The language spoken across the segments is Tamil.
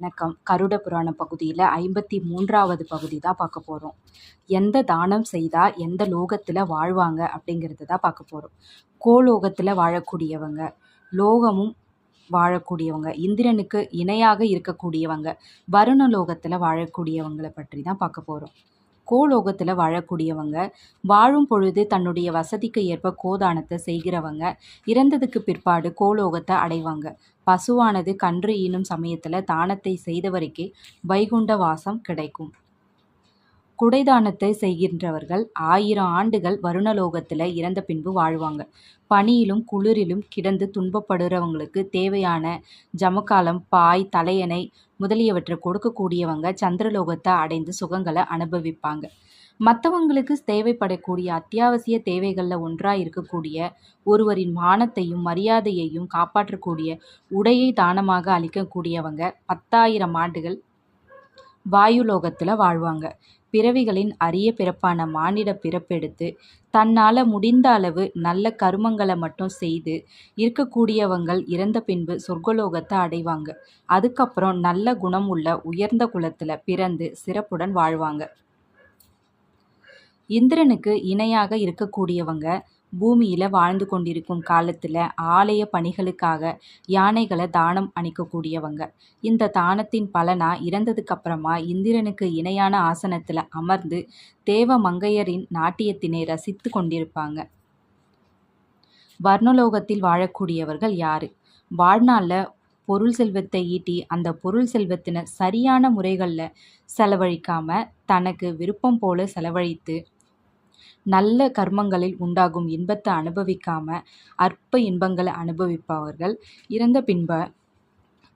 வணக்கம். கருட புராண பகுதியில் ஐம்பத்தி மூன்றாவது பகுதி தான் பார்க்க போகிறோம் எந்த தானம் செய்தால் எந்த லோகத்தில் வாழ்வாங்க அப்படிங்கிறது தான் பார்க்க போகிறோம் கோலோகத்தில் வாழக்கூடியவங்க லோகமும் வாழக்கூடியவங்க இந்திரனுக்கு இணையாக இருக்கக்கூடியவங்க வருண லோகத்தில் வாழக்கூடியவங்களை பற்றி தான் பார்க்க போகிறோம் கோலோகத்தில் வாழக்கூடியவங்க வாழும் பொழுது தன்னுடைய வசதிக்கு ஏற்ப கோதானத்தை செய்கிறவங்க இறந்ததுக்கு பிற்பாடு கோலோகத்தை அடைவாங்க. பசுவானது கன்று ஈனும் சமயத்தில் தானத்தை செய்தவருக்கே வைகுண்ட வாசம் கிடைக்கும். குடைதானத்தை செய்கின்றவர்கள் ஆயிரம் ஆண்டுகள் வருணலோகத்தில் இறந்த பின்பு வாழ்வாங்க. பனியிலும் குளிரிலும் கிடந்து துன்பப்படுறவங்களுக்கு தேவையான ஜமக்காலம் பாய் தலையணை முதலியவற்றை கொடுக்கக்கூடியவங்க சந்திரலோகத்தை அடைந்து சுகங்களை அனுபவிப்பாங்க. மற்றவங்களுக்கு தேவைப்படக்கூடிய அத்தியாவசிய தேவைகளில் ஒன்றாக இருக்கக்கூடிய ஒருவரின் மானத்தையும் மரியாதையையும் காப்பாற்றக்கூடிய உடையை தானமாக அளிக்கக்கூடியவங்க பத்தாயிரம் ஆண்டுகள் வாயுலோகத்தில் வாழ்வாங்க. பிறவிகளின் அரிய பிறப்பான மானிட பிறப்பெடுத்து தன்னால் முடிந்த அளவு நல்ல கருமங்களை மட்டும் செய்து இருக்கக்கூடியவங்கள் இறந்த பின்பு சொர்க்கலோகத்தை அடைவாங்க. அதுக்கப்புறம் நல்ல குணம் உள்ள உயர்ந்த குலத்தில் பிறந்து சிறப்புடன் வாழ்வாங்க. இந்திரனுக்கு இணையாக இருக்கக்கூடியவங்க பூமியில் வாழ்ந்து கொண்டிருக்கும் காலத்தில் ஆலய பணிகளுக்காக யானைகளை தானம் அணிக்கக்கூடியவங்க. இந்த தானத்தின் பலனாக இறந்ததுக்கப்புறமா இந்திரனுக்கு இணையான ஆசனத்தில் அமர்ந்து தேவ மங்கையரின் நாட்டியத்தினை ரசித்து கொண்டிருப்பாங்க. வர்ணலோகத்தில் வாழக்கூடியவர்கள் யார்? வாழ்நாளில் பொருள் செல்வத்தை ஈட்டி அந்த பொருள் செல்வத்தினை சரியான முறைகளில் செலவழிக்காமல் தனக்கு விருப்பம் போல செலவழித்து நல்ல கர்மங்களில் உண்டாகும் இன்பத்தை அனுபவிக்காமல் அற்ப இன்பங்களை அனுபவிப்பவர்கள். இறந்த பின்ப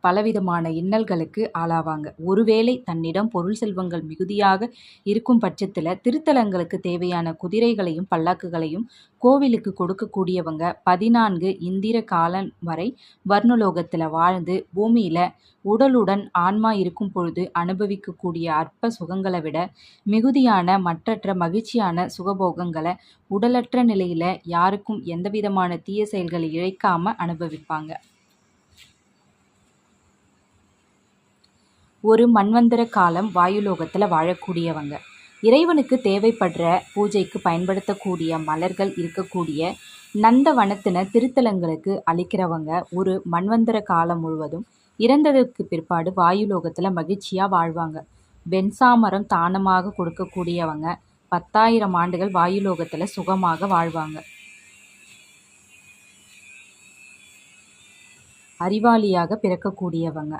பலவிதமான இன்னல்களுக்கு ஆளாவாங்க. ஒருவேளை தன்னிடம் பொருள் செல்வங்கள் மிகுதியாக இருக்கும் பட்சத்தில் திருத்தலங்களுக்கு தேவையான குதிரைகளையும் பல்லாக்குகளையும் கோவிலுக்கு கொடுக்கக்கூடியவங்க பதினான்கு இந்திர காலம் வரை வர்ணலோகத்தில் வாழ்ந்து பூமியில் உடலுடன் ஆன்மா இருக்கும் பொழுது அனுபவிக்கக்கூடிய அற்ப சுகங்களை விட மிகுதியான மற்றற்ற மகிழ்ச்சியான சுகபோகங்களை உடலற்ற நிலையில் யாருக்கும் எந்தவிதமான தீய செயல்களை இழைக்காமல் அனுபவிப்பாங்க. ஒரு மன்வந்தர காலம் வாயுலோகத்தில் வாழக்கூடியவங்க. இறைவனுக்கு தேவைப்படுற பூஜைக்கு பயன்படுத்தக்கூடிய மலர்கள் இருக்கக்கூடிய நந்தவனத்தின திருத்தலங்களுக்கு அளிக்கிறவங்க ஒரு மன்வந்தர காலம் முழுவதும் இறந்ததற்கு பிற்பாடு வாயுலோகத்தில் மகிழ்ச்சியாக வாழ்வாங்க. வெண்சாமரம் தானமாக கொடுக்கக்கூடியவங்க பத்தாயிரம் ஆண்டுகள் வாயுலோகத்தில் சுகமாக வாழ்வாங்க. அறிவாளியாக பிறக்கக்கூடியவங்க.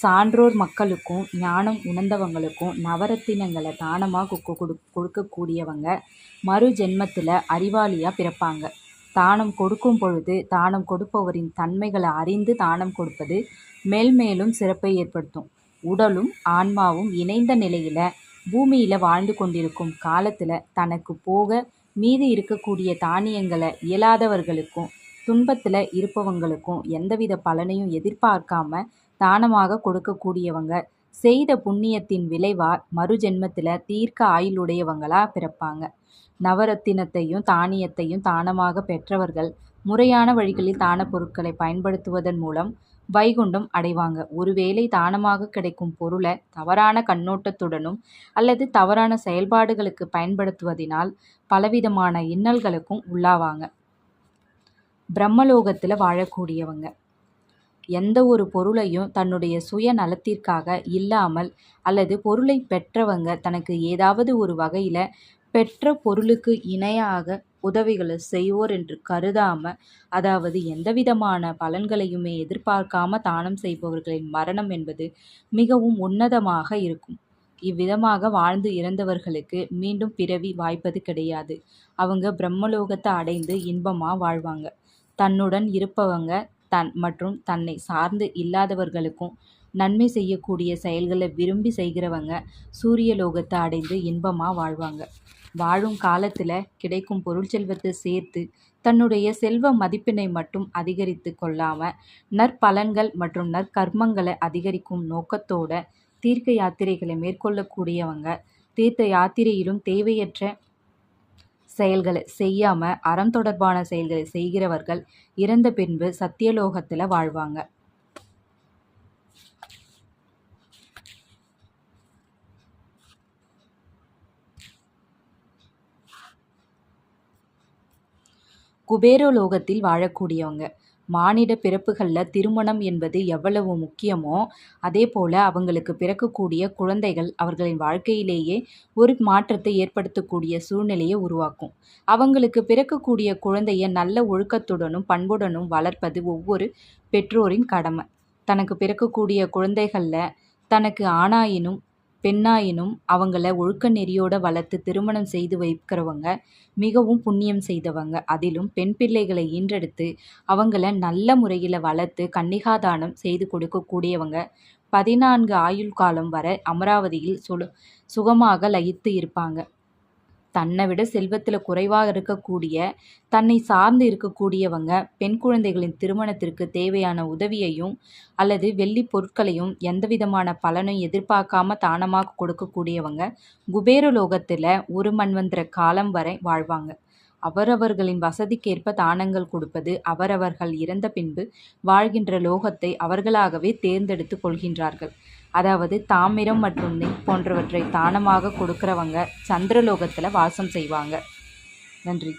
சான்றோர் மக்களுக்கும் ஞானம் உணர்ந்தவங்களுக்கும் நவரத்தினங்களை தானமாக கொடு கொடுக்கக்கூடியவங்க. மறு ஜென்மத்தில் அறிவாளியாக பிறப்பாங்க. தானம் கொடுக்கும் பொழுது தானம் கொடுப்பவரின் தன்மைகளை அறிந்து தானம் கொடுப்பது மேல்மேலும் சிறப்பை ஏற்படுத்தும். உடலும் ஆன்மாவும் இணைந்த நிலையில் பூமியில் வாழ்ந்து கொண்டிருக்கும் காலத்தில் தனக்கு போக மீது இருக்கக்கூடிய தானியங்களை இயலாதவர்களுக்கும் துன்பத்தில் இருப்பவங்களுக்கும் எந்தவித பலனையும் எதிர்பார்க்காம தானமாக கொடுக்கக்கூடியவங்க. செய்த புண்ணியத்தின் விளைவாக மறுஜென்மத்தில் தீர்க்க ஆயுளுடையவங்களாக பிறப்பாங்க. நவரத்தினத்தையும் தானியத்தையும் தானமாக பெற்றவர்கள் முறையான வழிகளில் தான பொருட்களை பயன்படுத்துவதன் மூலம் வைகுண்டம் அடைவாங்க. ஒருவேளை தானமாக கிடைக்கும் பொருளை தவறான கண்ணோட்டத்துடனும் அல்லது தவறான செயல்பாடுகளுக்கு பயன்படுத்துவதினால் பலவிதமான இன்னல்களுக்கும் உள்ளாவாங்க. பிரம்மலோகத்தில் வாழக்கூடியவங்க. எந்த ஒரு பொருளையும் தன்னுடைய சுய நலத்திற்காக இல்லாமல் அல்லது பொருளை பெற்றவங்க தனக்கு ஏதாவது ஒரு வகையில் பெற்ற பொருளுக்கு இணையாக உதவிகளை செய்வோர் என்று கருதாமல் அதாவது எந்தவிதமான பலன்களையுமே எதிர்பார்க்காம தானம் செய்பவர்களின் மரணம் என்பது மிகவும் உன்னதமாக இருக்கும். இவ்விதமாக வாழ்ந்து இறந்தவர்களுக்கு மீண்டும் பிறவி வாய்ப்பது கிடையாது. அவங்க பிரம்மலோகத்தை அடைந்து இன்பமாக வாழ்வாங்க. தன்னுடன் இருப்பவங்க தன் மற்றும் தன்னை சார்ந்து இல்லாதவர்களுக்கும் நன்மை செய்யக்கூடிய செயல்களை விரும்பி செய்கிறவங்க சூரியலோகத்தை அடைந்து இன்பமாக வாழ்வாங்க. வாழும் காலத்தில் கிடைக்கும் பொருள் செல்வத்தை சேர்த்து தன்னுடைய செல்வ மதிப்பினை மட்டும் அதிகரித்து கொள்ளாமல் நற்பலன்கள் மற்றும் நற்கர்மங்களை அதிகரிக்கும் நோக்கத்தோட தீர்க்க யாத்திரைகளை மேற்கொள்ளக்கூடியவங்க. தீர்த்த யாத்திரையிலும் தேவையற்ற செயல்களை செய்யாமல் அறம் தொடர்பான செயல்களை செய்கிறவர்கள் இறந்த பின்பு சத்தியலோகத்தில் வாழ்வாங்க. குபேரலோகத்தில் வாழக்கூடியவங்க. மானிட பிறப்புகளில் திருமணம் என்பது எவ்வளவு முக்கியமோ அதே போல் அவங்களுக்கு பிறக்கக்கூடிய குழந்தைகள் அவர்களின் வாழ்க்கையிலேயே ஒரு மாற்றத்தை ஏற்படுத்தக்கூடிய சூழ்நிலையை உருவாக்கும். அவங்களுக்கு பிறக்கக்கூடிய குழந்தைய நல்ல ஒழுக்கத்துடனும் பண்புடனும் வளர்ப்பது ஒவ்வொரு பெற்றோரின் கடமை. தனக்கு பிறக்கக்கூடிய குழந்தைகளில் தனக்கு ஆணாயினும் பெண்ணாயினும் அவங்கள ஒழுக்க நெறியோட வளர்த்து திருமணம் செய்து வைக்கிறவங்க மிகவும் புண்ணியம் செய்தவங்க. அதிலும் பெண் பிள்ளைகளை ஈன்றெடுத்து அவங்கள நல்ல முறையில் வளர்த்து கன்னிகாதானம் செய்து கொடுக்கக்கூடியவங்க. பதினான்கு ஆயுள் காலம் வரை அமராவதியில் சுல சுகமாக லயித்து இருப்பாங்க. தன்னை விட செல்வத்தில் குறைவாக இருக்கக்கூடிய தன்னை சார்ந்து இருக்கக்கூடியவங்க பெண் குழந்தைகளின் திருமணத்திற்கு தேவையான உதவியையும் அல்லது வெள்ளி பொருட்களையும் எந்த விதமான பலனும் எதிர்பார்க்காம தானமாக கொடுக்கக்கூடியவங்க குபேரலோகத்தில் ஒரு மண்வந்திர காலம் வரை வாழ்வாங்க. அவரவர்களின் வசதிக்கேற்ப தானங்கள் கொடுப்பது அவரவர்கள் இறந்த பின்பு வாழ்கின்ற லோகத்தை அவர்களாகவே தேர்ந்தெடுத்து கொள்கின்றார்கள். அதாவது தாமிரம் மற்றும் நெக் போன்றவற்றை தானமாக கொடுக்கிறவங்க சந்திரலோகத்தில் வாசம் செய்வாங்க. நன்றி.